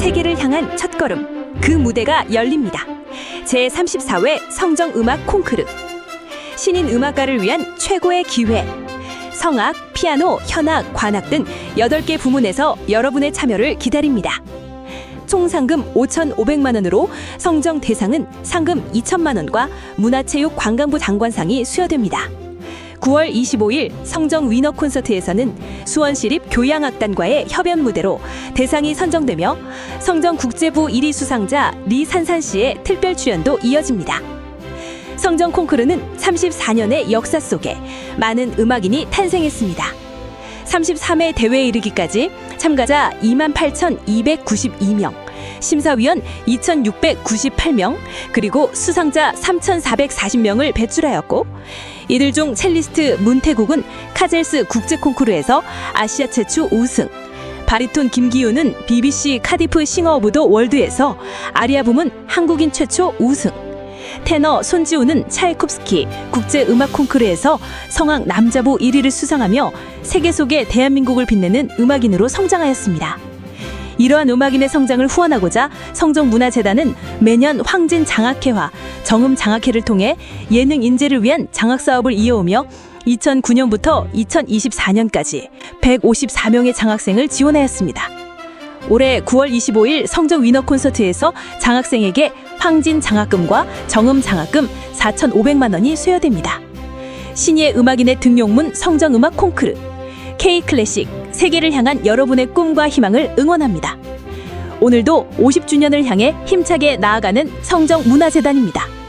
세계를 향한 첫걸음 그 무대가 열립니다. 제34회 성정 음악 콩크르 신인 음악가를 위한 최고의 기회 성악, 피아노, 현악, 관악 등 8개 부문에서 여러분의 참여를 기다립니다. 총 상금 5,500만 원으로 성정 대상은 상금 2천만 원과 문화체육 관광부 장관상이 수여됩니다. 9월 25일 성정 위너 콘서트에서는 수원시립 교양악단과의 협연 무대로 대상이 선정되며 성정 국제부 1위 수상자 리산산 씨의 특별 출연도 이어집니다. 성정 콩쿠르는 34년의 역사 속에 많은 음악인이 탄생했습니다. 33회 대회에 이르기까지 참가자 28,292명, 심사위원 2,698명, 그리고 수상자 3,440명을 배출하였고 이들 중 첼리스트 문태국은 카젤스 국제 콩쿠르에서 아시아 최초 우승, 바리톤 김기훈은 BBC 카디프 싱어 무도 월드에서 아리아 부문 한국인 최초 우승. 테너 손지우는 차이콥스키 국제 음악 콩쿠르에서 성악 남자부 1위를 수상하며 세계 속에 대한민국을 빛내는 음악인으로 성장하였습니다. 이러한 음악인의 성장을 후원하고자 성정문화재단은 매년 황진 장학회와 정음 장학회를 통해 예능 인재를 위한 장학 사업을 이어오며 2009년부터 2024년까지 154명의 장학생을 지원하였습니다. 올해 9월 25일 성정 위너 콘서트에서 장학생에게 황진 장학금과 정음 장학금 4,500만 원이 수여됩니다. 신예 음악인의 등용문 성정 음악 콩크르 K 클래식 세계를 향한 여러분의 꿈과 희망을 응원합니다. 오늘도 50주년을 향해 힘차게 나아가는 성정 문화재단입니다.